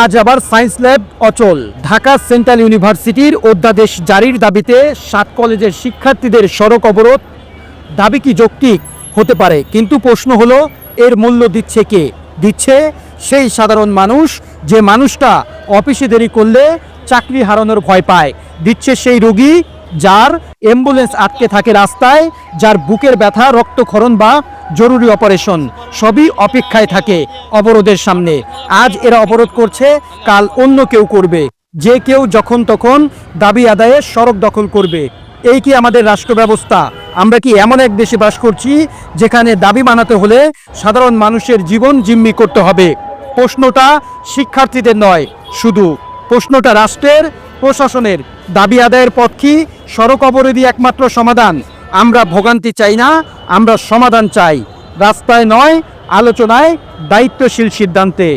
আজ আবার science lab অচল। ঢাকা সেন্ট্রাল ইউনিভার্সিটির অধ্যাদেশ জারির দাবিতে সাত কলেজের শিক্ষার্থীদের সড়ক অবরোধ। দাবি কি যৌক্তিক? হতে পারে, কিন্তু প্রশ্ন হলো, এর মূল্য দিচ্ছে কে? দিচ্ছে সেই সাধারণ মানুষ, যে মানুষটা অফিসে দেরি করলে চাকরি হারানোর ভয় পায়। দিচ্ছে সেই রোগী, যার অ্যাম্বুলেন্স আটকে থাকে রাস্তায়, যার বুকের ব্যথা, রক্তক্ষরণ বা জরুরি অপারেশন সবই অপেক্ষায় থাকে অবরোধের সামনে। আজ এরা অবরোধ করছে, কাল অন্য কেউ করবে। যে কেউ যখন তখন দাবি আদায়ে সড়ক দখল করবে। এই কি আমাদের রাষ্ট্র ব্যবস্থা? আমরা কি এমন এক দেশে বাস করছি, যেখানে দাবি মানাতে হলে সাধারণ মানুষের জীবন জিম্মি করতে হবে? প্রশ্নটা শিক্ষার্থীদের নয়, শুধু প্রশ্নটা রাষ্ট্রের, প্রশাসনের। দাবি আদায়ের পথ কি? সড়ক অবরোধই একমাত্র সমাধান। আমরা ভোগান্তি চাই না আমরা সমাধান চাই। রাস্তায় নয় আলোচনায় দায়িত্বশীল সিদ্ধান্তে।